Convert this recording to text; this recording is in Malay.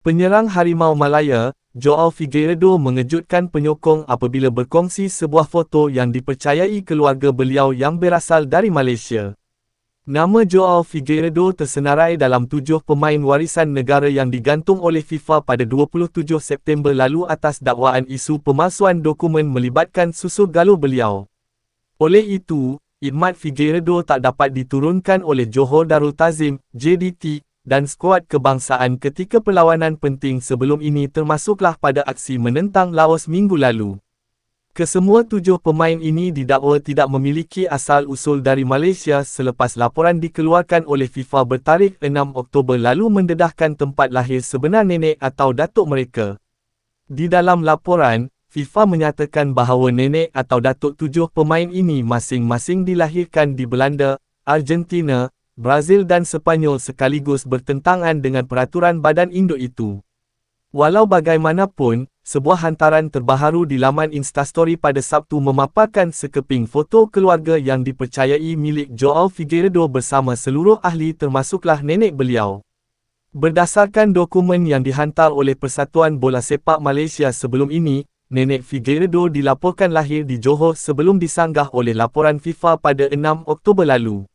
Penyerang Harimau Malaya, Joao Figueiredo mengejutkan penyokong apabila berkongsi sebuah foto yang dipercayai keluarga beliau yang berasal dari Malaysia. Nama Joao Figueiredo tersenarai dalam tujuh pemain warisan negara yang digantung oleh FIFA pada 27 September lalu atas dakwaan isu pemalsuan dokumen melibatkan susu galuh beliau. Oleh itu, Idmat Figueiredo tak dapat diturunkan oleh Johor Darul Tazim, JDT, dan skuad kebangsaan ketika perlawanan penting sebelum ini termasuklah pada aksi menentang Laos minggu lalu. Kesemua tujuh pemain ini didakwa tidak memiliki asal-usul dari Malaysia selepas laporan dikeluarkan oleh FIFA bertarikh 6 Oktober lalu mendedahkan tempat lahir sebenar nenek atau datuk mereka. Di dalam laporan, FIFA menyatakan bahawa nenek atau datuk tujuh pemain ini masing-masing dilahirkan di Belanda, Argentina, Brazil dan Sepanyol sekaligus bertentangan dengan peraturan badan induk itu. Walau bagaimanapun, sebuah hantaran terbaharu di laman Instastory pada Sabtu memaparkan sekeping foto keluarga yang dipercayai milik Joao Figueiredo bersama seluruh ahli termasuklah nenek beliau. Berdasarkan dokumen yang dihantar oleh Persatuan Bola Sepak Malaysia sebelum ini, Nenek Figueiredo dilaporkan lahir di Johor sebelum disanggah oleh laporan FIFA pada 6 Oktober lalu.